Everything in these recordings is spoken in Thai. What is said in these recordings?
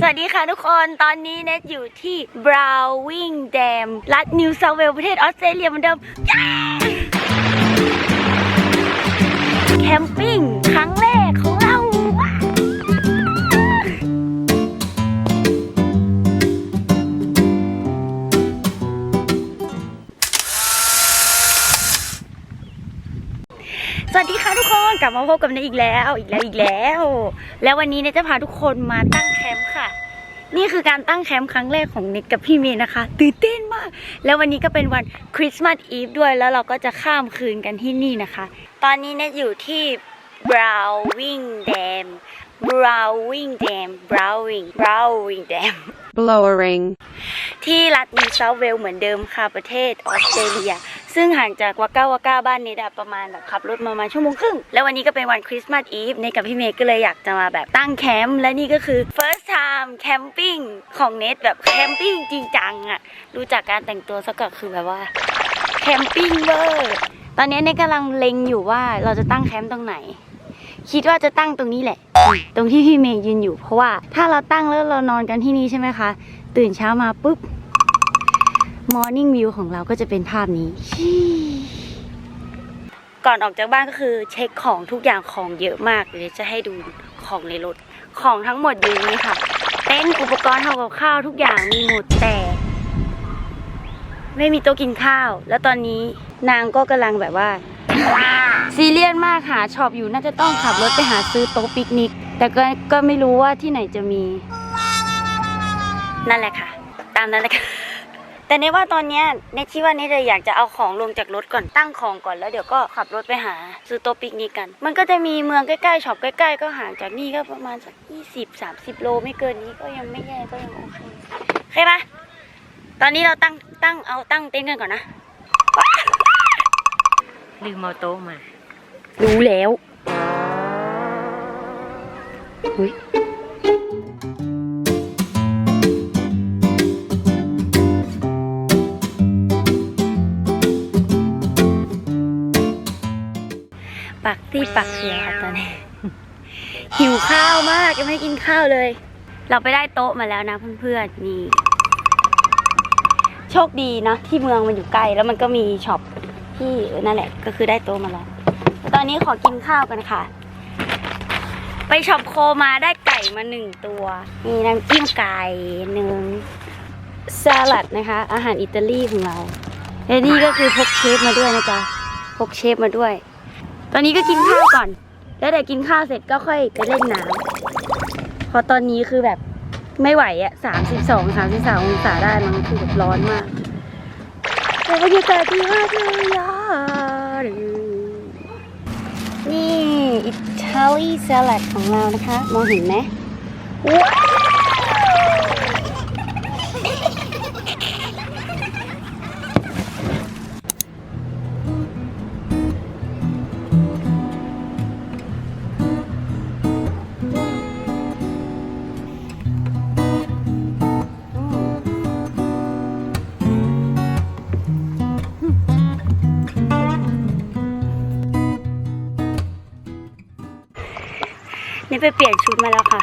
สวัสดีค่ะทุกคนตอนนี้เนทอยู่ที่ Browning Dam รัฐนิวเซาเวลประเทศออสเตรเลียเหมือนเดิมแคมปิ้งครั้งแรกของเรา สวัสดีค่ะทุกคนกลับมาพบกับเนทอีกแล้วอีกแล้วอีกแล้ว แล้ววันนี้เนทจะพาทุกคนมาตั้ง มป์ค่ะ นี่คือการตั้งแคมป์ครั้งแรกของเนทกับพี่เมย์นะคะ ตื่นเต้นมาก แล้ววันนี้ก็เป็นวันคริสต์มาสอีฟด้วยแล้วเราก็จะข้ามคืนกันที่นี่นะคะ ตอนนี้เนทอยู่ที่ Browning Dam Browning Dam Browning Browning Dam blowering, ที่รัฐนิวเซาท์เวลเหมือนเดิมค่ะประเทศออสเตรเลีย ซึ่งห่างจากวาก้าวาก้าบ้านเนดอะประมาณแบบขับรถมาประมาณชั่วโมงครึ่ง แล้ววันนี้ก็เป็นวันคริสต์มาสอีฟเนกับพี่เมย์ก็เลยอยากจะมาแบบตั้งแคมป์และนี่ก็คือ first time camping ของเนทแบบแคมปิ้งจริงจังอะดูจากการแต่งตัวซะก็คือแบบว่าแคมปิ้งเวอร์ตอนนี้เนทกำลังเล็งอยู่ว่าเราจะตั้งแคมป์ตรงไหน คิดว่าจะตั้งตรงนี้แหละ ตรงที่พี่เมย์ยืนอยู่เพราะว่าถ้าเราตั้งแล้วเรานอนกันที่นี่ใช่ไหมคะ ตื่นเช้ามาปุ๊บ Morning View ของเราก็จะเป็นภาพนี้ ก่อนออกจากบ้านก็คือเช็คของทุกอย่างของเยอะมากเดี๋ยวจะให้ดูของในรถ ของทั้งหมดอยู่นี้ค่ะ เต็นท์อุปกรณ์ทำกับข้าวทุกอย่างมีหมดแต่ ไม่มีโต๊ะกินข้าว แล้วตอนนี้นางก็กำลังแบบว่าซีเรียสมากหาช็อปอยู่น่าจะต้องขับรถไปหาซื้อโต๊ะปิกนิก แต่ก็ก็ไม่รู้ว่าที่ไหนจะมี นั่นแหละค่ะ ตามนั้นแหละค่ะ แต่ในว่าตอนเนี้ยเนทคิดว่าเนทจะอยากจะเอาของลงจากรถก่อนตั้งของก่อนแล้วเดี๋ยวก็ขับรถไปหาซื้อโต๊ะปิกนิกกัน มันก็จะมีเมืองใกล้ๆช็อปใกล้ๆ ก็ห่างจากนี่ก็ประมาณสักยี่สิบสามสิบโลไม่เกินนี้ก็ยังไม่แย่ก็ยังโอเคโอเคปะตอนนี้เราตั้งตั้งเอาตั้งเต็นท์กันก่อนนะลืมเอาโต๊ะมา รู้แล้วอุ๊ย ปักที่ปักเสียค่ะตอนนี้ หิวข้าวมากยังไม่กินข้าวเลย เราไปได้โต๊ะมาแล้วนะเพื่อนๆนี่โชคดีนะที่เมืองมันอยู่ใกล้แล้วมันก็มีช็อปที่นั่นแหละ ก็คือได้โต๊ะมาแล้วตอนนี้ขอกินข้าวกันค่ะ ไปช็อปโคมาได้ไก่มาหนึ่งตัว มีน้ำจิ้มไก่หนึ่งสลัดนะคะ อาหารอิตาลีของเราและนี่ก็คือพกเชฟมาด้วยนะจ๊ะพกเชฟมาด้วย ตอนนี้ก็กินข้าวก่อน แล้วเดี๋ยวกินข้าวเสร็จก็ค่อยไปเล่นน้ำเพราะตอนนี้คือแบบไม่ไหวอะสามสิบสองสามสิบสามองศาได้มันคือแบบร้อนมากแต่บรรยากาศดีมากเลยอะนี่อิตาลีสลัดของเรานะคะ มองเห็นไหมว้า ไปเปลี่ยนชุดมาแล้วค่ะ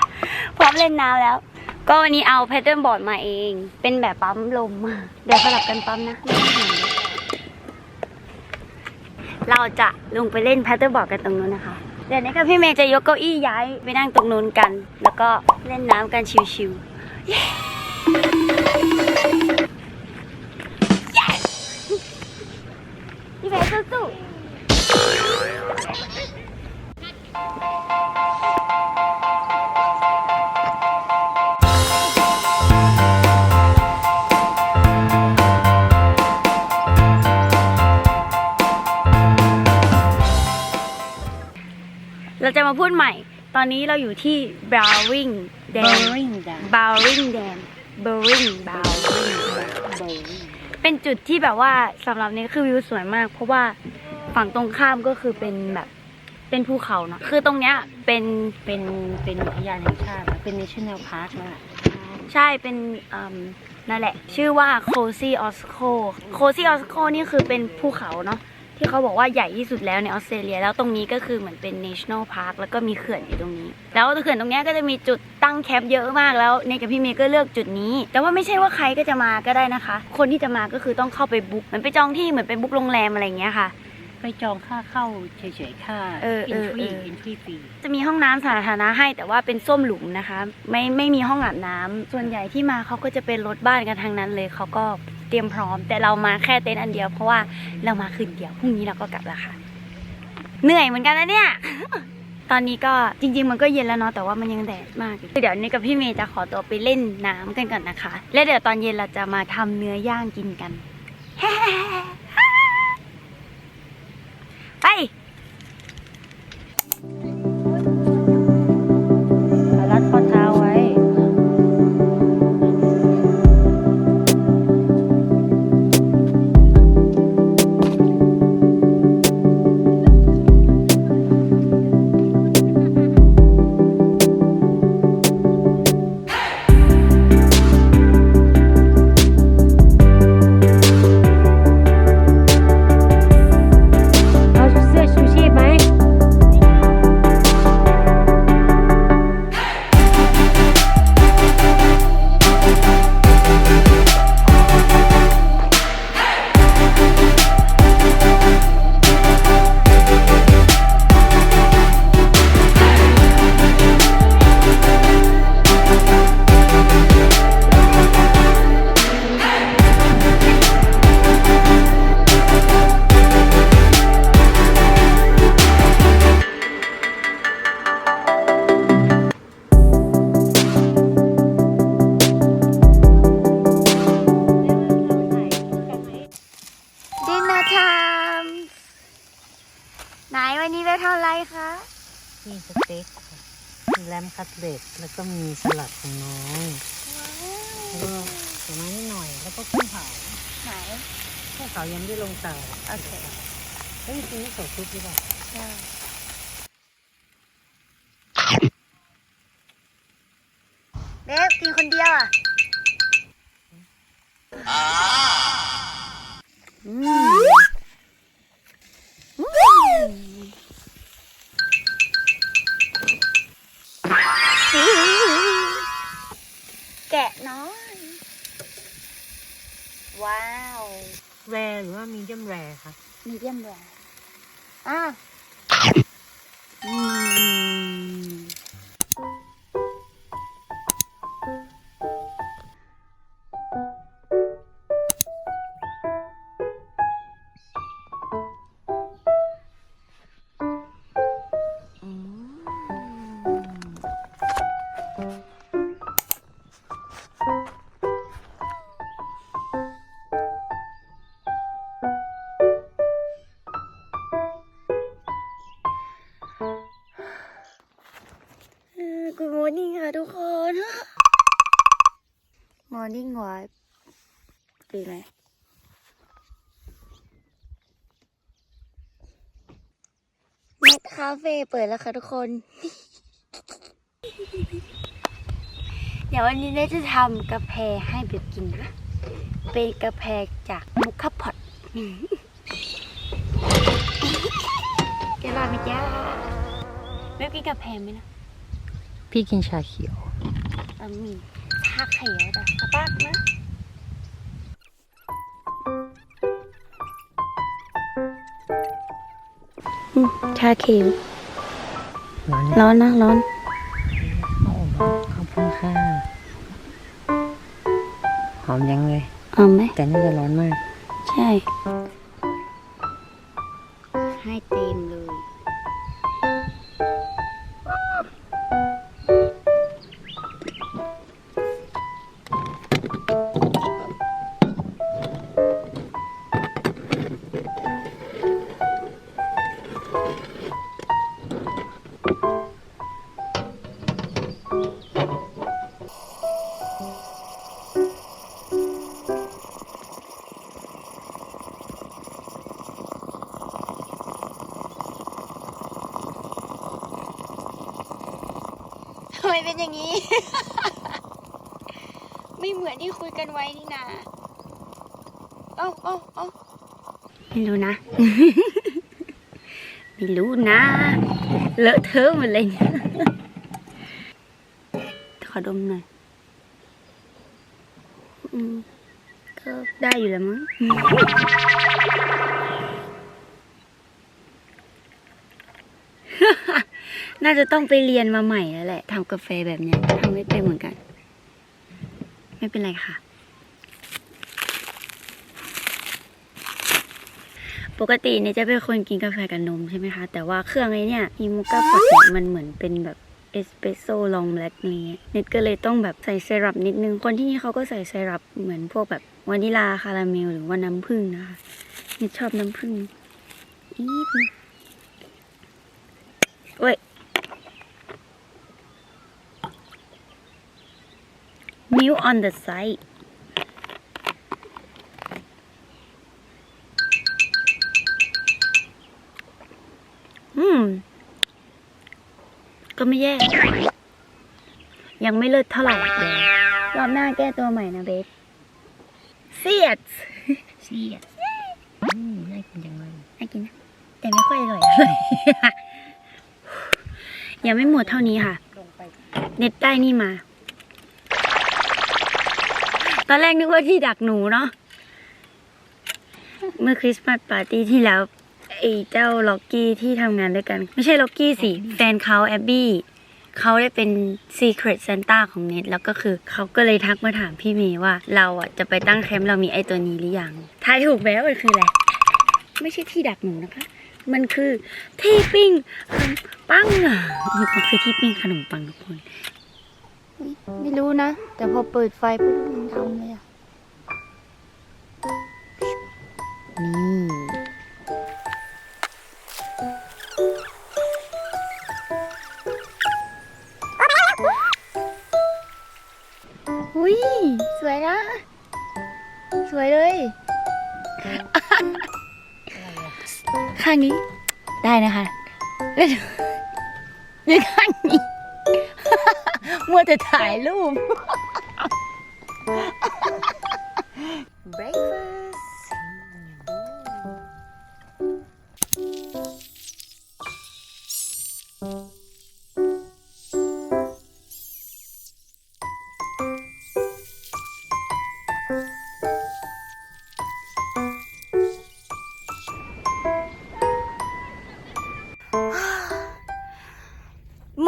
พร้อมเล่นน้ำแล้ว ก็วันนี้เอาแพดเดิลบอร์ดมาเอง เป็นแบบปั๊มลมเดี๋ยวสลับกันปั๊มนะ เราจะลงไปเล่นแพดเดิลบอร์ดกันตรงนู้นนะคะ เดี๋ยวนี้กับพี่เมย์จะยกเก้าอี้ย้ายไปนั่งตรงนู้นกัน แล้วก็เล่นน้ำกันชิวๆพี่เมย์สู้ๆ เราจะมาพูดใหม่ ตอนนี้เราอยู่ที่ Bowring Dam blowing down, Bowring Dam Bowring Bowring เป็นจุดที่แบบว่าสำหรับนี้คือวิวสวยมาก เพราะว่าฝั่งตรงข้ามก็คือเป็นแบบเป็นภูเขาเนาะคือตรงเนี้ยเป็นเป็นเป็นอุทยานแห่งชาติอะเป็น national park แล้วอะใช่เป็นอืมนั่นแหละ ชื่อว่า Cozy Osco Cozy Osco นี่คือเป็นภูเขาเนาะ ที่เขาบอกว่าใหญ่ที่สุดแล้วในออสเตรเลีย แล้วตรงนี้ก็คือเหมือนเป็น national park แล้วก็มีเขื่อนอยู่ตรงนี้ แล้วเขื่อนตรงเนี้ยก็จะมีจุดตั้งแคมป์เยอะมากแล้วเนยกับพี่เมย์ก็เลือกจุดนี้ แต่ว่าไม่ใช่ว่าใครก็จะมาก็ได้นะคะ คนที่จะมาก็คือต้องเข้าไปบุ๊กเหมือนไปจองที่เหมือนไปบุ๊กโรงแรมอะไรอย่างเงี้ยค่ะไปจองค่าเข้าเฉยๆค่าเออเออ entry เออ entry fee จะมีห้องน้ำสาธารณะให้แต่ว่าเป็นส้วมหลุมนะคะ ไม่ไม่มีห้องอาบน้ำส่วนใหญ่ที่มาเขาก็จะเป็นรถบ้านกันทางนั้นเลยเขาก็ เตรียมพร้อม แต่เรามาแค่เต็นท์อันเดียวเพราะว่าเรามาคืนเดียวพรุ่งนี้เราก็กลับแล้วค่ะ เหนื่อยเหมือนกันนะเนี่ย ตอนนี้ก็จริง ๆ มันก็เย็นแล้วเนาะแต่ว่ามันยังแดดมากอยู่เดี๋ยวนี้กับพี่เมย์จะขอตัวไปเล่นน้ำกันก่อนนะคะ แล้วเดี๋ยวตอนเย็นเราจะมาทำเนื้อย่างกินกันไป แลมคัตเล็ตแล้วก็มีสลัดของน้องแล้วก็ผลไม้นิดหน่อย แล้วก็กุ้งเผาไหนกุ้งเผายังไม่ได้ลงเตาโอเคเฮ้ยจริงๆนี่สดชุดหรือเปล่าเะน้อย ว้าว แรหรือว่ามีเดียมแรค่ะมีเดียมแรอะอืม มอร์นิ่งวายดีไหมแมทคาเฟ่เปิดแล้วค่ะทุกคน เดี๋ยววันนี้เนยจะทำกาแฟให้เบบกินนะ เป็นกาแฟจากมุคคาพอตจะรอดไหมจ้าเบบกินกาแฟไหมนะ พี่กินชาเขียวเออมี ชาเขียวแต่สปาร์กนะอืมชาเขียวร้อนเนี่ยร้อนนะร้อนโอ้โหขอบคุณค่ะ หอมยังเลย เอาไหมแต่น่าจะร้อนมาก ใช่ เป็นอย่างนี้ ไม่เหมือนที่คุยกันไว้นี่นาเอ้าเอ้าเอ้าไม่รู้นะ ไม่รู้นะ เลอะเทอะหมดเลยเนี่ยขอดมหน่อยก็ได้อยู่แล้วมั้ง น่าจะต้องไปเรียนมาใหม่แล้วแหละทำกาแฟแบบเนี้ยทำไม่เป็นเหมือนกัน ไม่เป็นไรค่ะ ปกติเนี่ยจะเป็นคนกินกาแฟกับนมใช่ไหมคะ แต่ว่าเครื่องไอ้เนี่ยอีมูก้าพอตเนี่ยมันเหมือนเป็นแบบเอสเปรสโซ่ลองแบล็กนี้เน็ตก็เลยต้องแบบใส่ไซรัปนิดนึง คนที่นี่เขาก็ใส่ไซรัปเหมือนพวกแบบวานิลาคาราเมลหรือว่าน้ำผึ้งนะคะเน็ตชอบน้ำผึ้งอีดเว้ย Milk on the side อืม ก็ไม่แย่ ยังไม่เลิศเท่าไหร่เลยรอบหน้าแก้ตัวใหม่นะเบสเสียดเชียอืมน่ากินจังเลยน่ากินนะ แต่ไม่ค่อยอร่อยเลยยังไม่หมดเท่านี้ค่ะลงไปเน็ตได้นี่มาต อนแรกนึกว่าที่ดักหนูเนาะเมื่อคริสต์มาสปาร์ตี้ที่แล้วไอ้เจ้าล็อกกี้ที่ทำงานด้วยกัน ไม่ใช่ล็อกกี้สิ แฟนเขาแอบบี้เขาได้เป็น Secret Santa ของเน็ตแล้วก็คือเขาก็เลยทักมาถามพี่เมย์ว่า เราอะจะไปตั้งแคมป์เรามีไอ้ตัวนี้หรือยังทายถูกไหมว่ามันคืออะไร ไม่ใช่ที่ดักหนูนะคะ มันคือที่ปิ้งขนมปังอะมันคือที่ปิ้งขนมปังทุกคน ไม่รู้นะ แต่พอเปิดไฟปุ๊บมันทำเลยอะนี่หุ้ย สวยนะ สวยเลย ข้างนี้ได้นะคะแล้วเดี๋ยวเดี๋ยวข้างนี้ มัวแต่ถ่ายรูป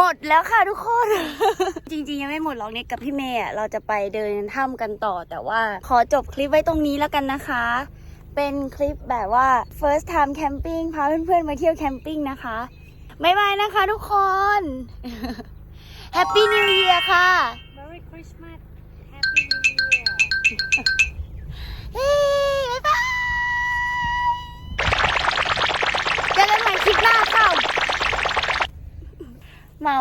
มดแล้วค่ะทุกคน จริงๆ ยังไม่หมดหรอกเนี่ยกับพี่เมย์อะเราจะไปเดินถ้ำกันต่อ แต่ว่าขอจบคลิปไว้ตรงนี้แล้วกันนะคะ เป็นคลิปแบบว่า first time camping พาเพื่อนๆมาเที่ยวแคมปิ้งนะคะบ๊ายบายนะคะทุกคน Happy New Year ค่ะ Merry Christmas Happy New Year เฮ้บ๊ายบายเจอกันใหม่คลิปหน้าค่ะ เมา